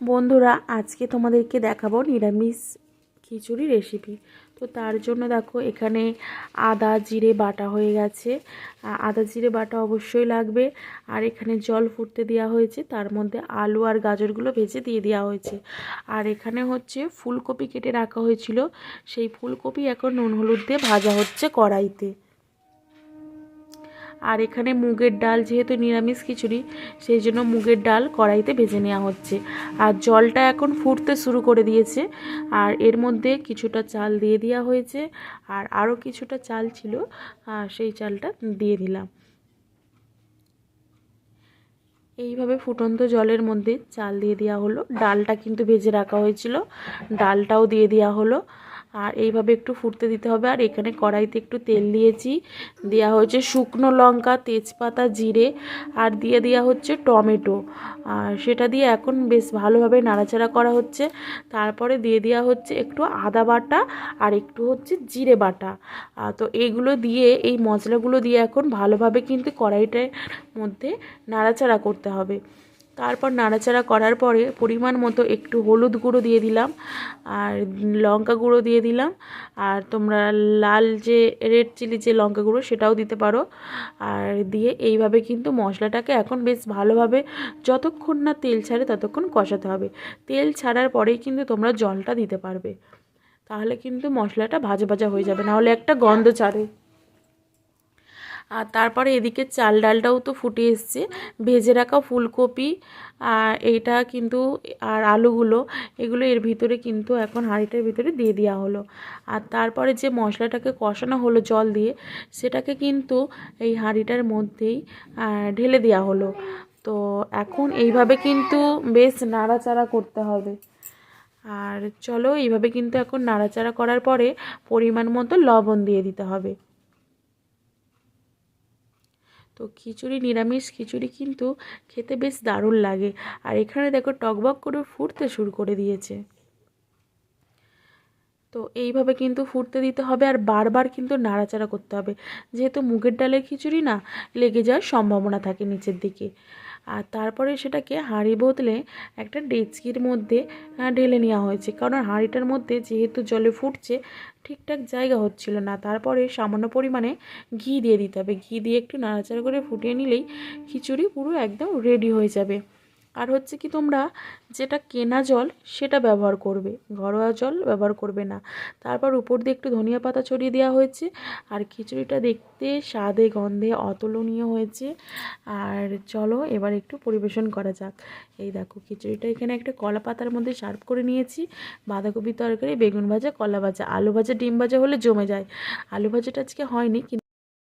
বন্ধুরা, আজকে তোমাদেরকে দেখাবো নিরামিষ খিচুড়ি রেসিপি তো তার জন্য দেখো, এখানে আদা, জিরে, বাটা হয়ে গেছে। আদা, জিরে, বাটা অবশ্যই লাগবে। আর এখানে জল ফুটতে দেওয়া হয়েছে, তার মধ্যে আলু আর গাজরগুলো ভেজে দিয়ে দেওয়া হয়েছে। আর এখানে হচ্ছে ফুলকপি কেটে রাখা হয়েছিল। সেই ফুলকপি এখন নুন হলুদ দিয়ে ভাজা হচ্ছে কড়াইতে। আর এখানে মুগের ডাল যেহেতু নিরামিষ খিচুড়ি, সেই জন্য মুগের ডাল কড়াইতে ভেজে নেওয়া হচ্ছে। আর জলটা এখন ফুটতে শুরু করে দিয়েছে। আর এর মধ্যে কিছুটা চাল দিয়ে দেওয়া হয়েছে। আর আরও কিছুটা চাল ছিল, আর সেই চালটা দিয়ে দিলাম। এইভাবে ফুটন্ত জলের মধ্যে চাল দিয়ে দেওয়া হলো। ডালটা কিন্তু ভেজে রাখা হয়েছিল। ডালটাও দিয়ে দেওয়া হলো। আর এইভাবে একটু ফুটতে দিতে হবে। আর এখানে কড়াইতে একটু তেল দিয়েছি। দেওয়া হয়েছে শুকনো লঙ্কা, তেজপাতা, জিরে আর দিয়ে দেওয়া হচ্ছে টমেটো। আর সেটা দিয়ে এখন বেশ ভালোভাবে নাড়াচাড়া করা হচ্ছে। তারপরে দিয়ে দেওয়া হচ্ছে একটু আদা বাটা আর একটু হচ্ছে জিরে বাটা। তো এইগুলো দিয়ে, এই মশলাগুলো দিয়ে এখন ভালোভাবে কিন্তু কড়াইটার মধ্যে নাড়াচাড়া করতে হবে। তারপর নাড়াচাড়া করার পরে পরিমাণ মতো একটু হলুদ গুঁড়ো দিয়ে দিলাম, আর লঙ্কা গুঁড়ো দিয়ে দিলাম, আর তোমরা লাল যে রেড চিলি যে লঙ্কা গুঁড়ো সেটাও দিতে পারো। আর দিয়ে এইভাবে কিন্তু মশলাটাকে এখন বেশ ভালোভাবে যতক্ষণ না তেল ছাড়ে ততক্ষণ কষাতে হবে। তেল ছাড়ার পরেই কিন্তু তোমরা জলটা দিতে পারবে। তাহলে কিন্তু মশলাটা ভাজা ভাজা হয়ে যাবে, নাহলে একটা গন্ধ ছাড়ে। আর তারপরে এদিকে চাল ডালটাও তো ফুটে এসছে। ভেজে রাখা ফুলকপি, আর এইটা কিন্তু, আর আলুগুলো, এগুলো এর ভিতরে কিন্তু এখন হাঁড়িটার ভিতরে দিয়ে দেওয়া হলো। আর তারপরে যে মশলাটাকে কষানো হলো জল দিয়ে, সেটাকে কিন্তু এই হাঁড়িটার মধ্যেই ঢেলে দেওয়া হলো। তো এখন এইভাবে কিন্তু বেশ নাড়াচাড়া করতে হবে। আর চলো, এইভাবে কিন্তু এখন নাড়াচাড়া করার পরে পরিমাণ মতো লবণ দিয়ে দিতে হবে। তো খিচুড়ি, নিরামিষ খিচুড়ি কিন্তু খেতে বেশ দারুণ লাগে। আর এখানে দেখো টকবক করে ফুটতে শুরু করে দিয়েছে। তো এইভাবে কিন্তু ফুটতে দিতে হবে আর বারবার কিন্তু নাড়াচাড়া করতে হবে। যেহেতু মুগের ডালের খিচুড়ি না, লেগে যাওয়ার সম্ভাবনা থাকে নিচের দিকে। আর তারপরে সেটাকে হাঁড়ি বদলে একটা ডেচকির মধ্যে ঢেলে নেওয়া হয়েছে। কারণ হাঁড়িটার মধ্যে যেহেতু জলে ফুটছে, ঠিকঠাক জায়গা হচ্ছিল না। তারপরে সামান্য পরিমাণে ঘি দিয়ে দিতে হবে। ঘি দিয়ে একটু নাড়াচাড়া করে ফুটিয়ে নিলেই খিচুড়ি পুরো একদম রেডি হয়ে যাবে। আর হচ্ছে কি তোমরা যেটা কেনা জল সেটা ব্যবহার করবে। ঘরোয়া জল ব্যবহার করবে না। তারপর উপর দিয়ে একটু ধনিয়া পাতা ছড়িয়ে দেওয়া হয়েছে। আর খিচুড়িটা দেখতে স্বাদে, গন্ধে অতুলনীয় হয়েছে। আর চলো এবার একটু পরিবেশন করা যাক। এই দেখো খিচুড়িটা এখানে একটা কলা পাতার মধ্যে সার্ভ করে নিয়েছি। বাঁধাকপি তরকারি, বেগুন ভাজা, কলা ভাজা, আলু ভাজা, ডিম ভাজা হলে জমে যায়। আলু ভাজাটা আজকে হয়নি কিন্তু